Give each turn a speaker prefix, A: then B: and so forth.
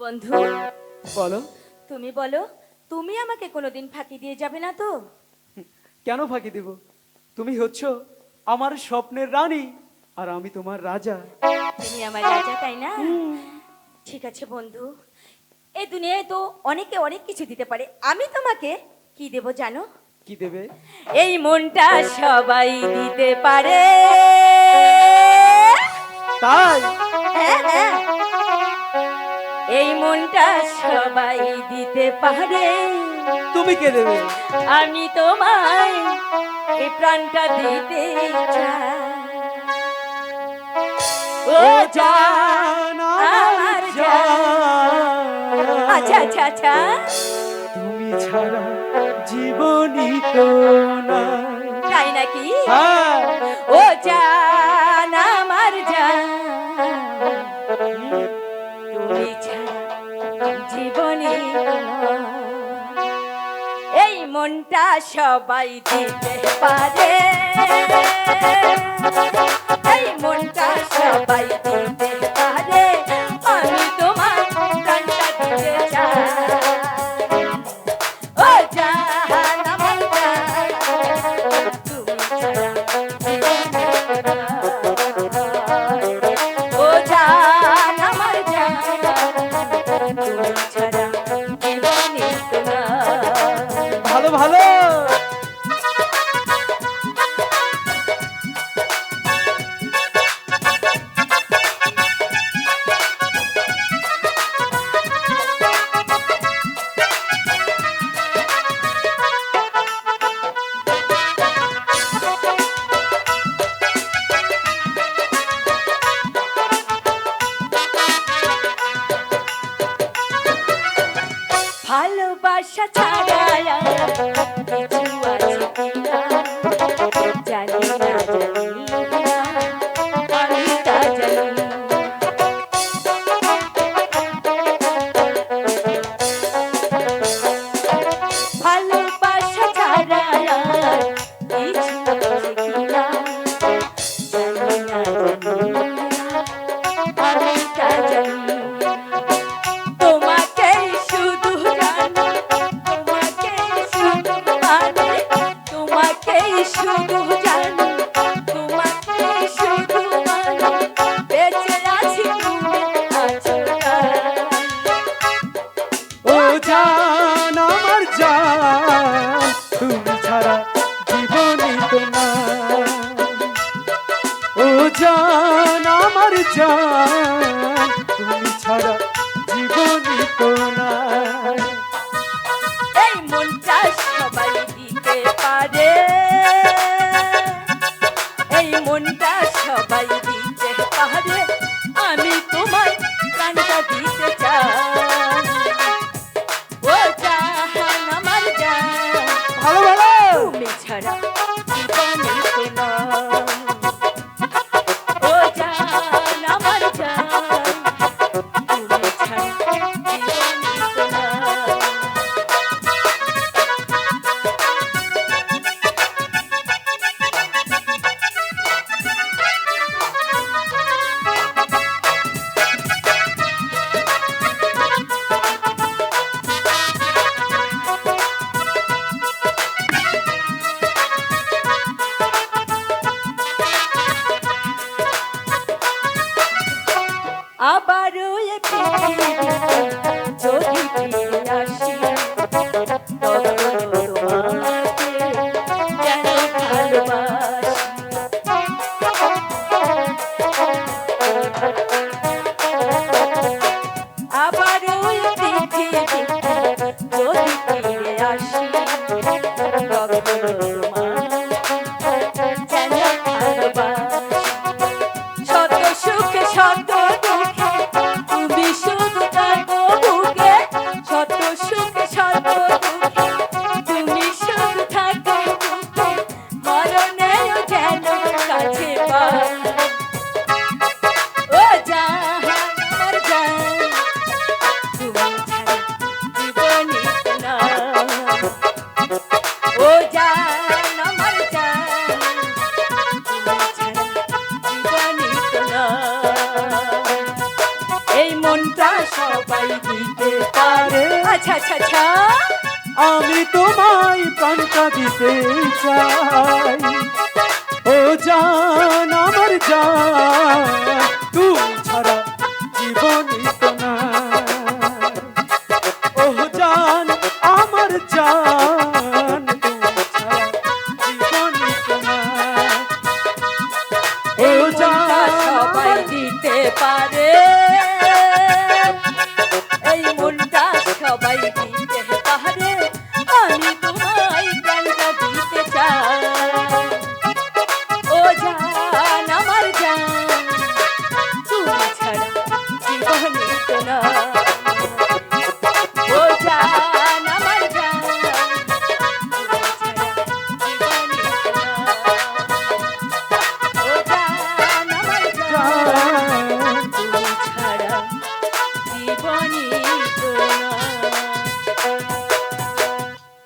A: বন্ধু।
B: বলো।
A: তুমি বলো তুমি আমাকে কোনোদিন ফাঁকি দিয়ে যাবে না তো?
B: কেন ফাঁকি দিব? তুমি হচ্ছ আমার স্বপ্নের রানী আর আমি তোমার রাজা।
A: তুমি আমার রাজা তাই না? ঠিক আছে বন্ধু। এই দুনিয়ায় তো অনেকে অনেক কিছু দিতে পারে। আমি তোমাকে কি দেব জানো?
B: কি দেবে?
A: এই মনটা সবাই দিতে পারে।
B: তাই?
A: হ্যাঁ, হ্যাঁ। এই মনটা সবাই দিতে পারে।
B: তুমি কে দেবে?
A: আমি তোমায় এই প্রাণটা দিতে চাই। ও জান আমার আচ্ছা আচ্ছা আচ্ছা।
B: তুমি ছাড়া জীবনই তো নাই।
A: তাই নাকি?
B: হ্যাঁ।
A: ও সবাই দিতে পারে। এই মনটা সবাই দিতে পারে। আমি তোমার প্রাণটা দিতে চাই। ও জান ভালোবাসা ছাড়া
B: জীবনই ও জান আমার জান তুমি ছাড়া জীবনী তো নাই
A: Thank you. সবাই দিতে পারে। আচ্ছা আচ্ছা আচ্ছা।
B: আমি তোমায় প্রাণটা দিতে চাই।
A: love.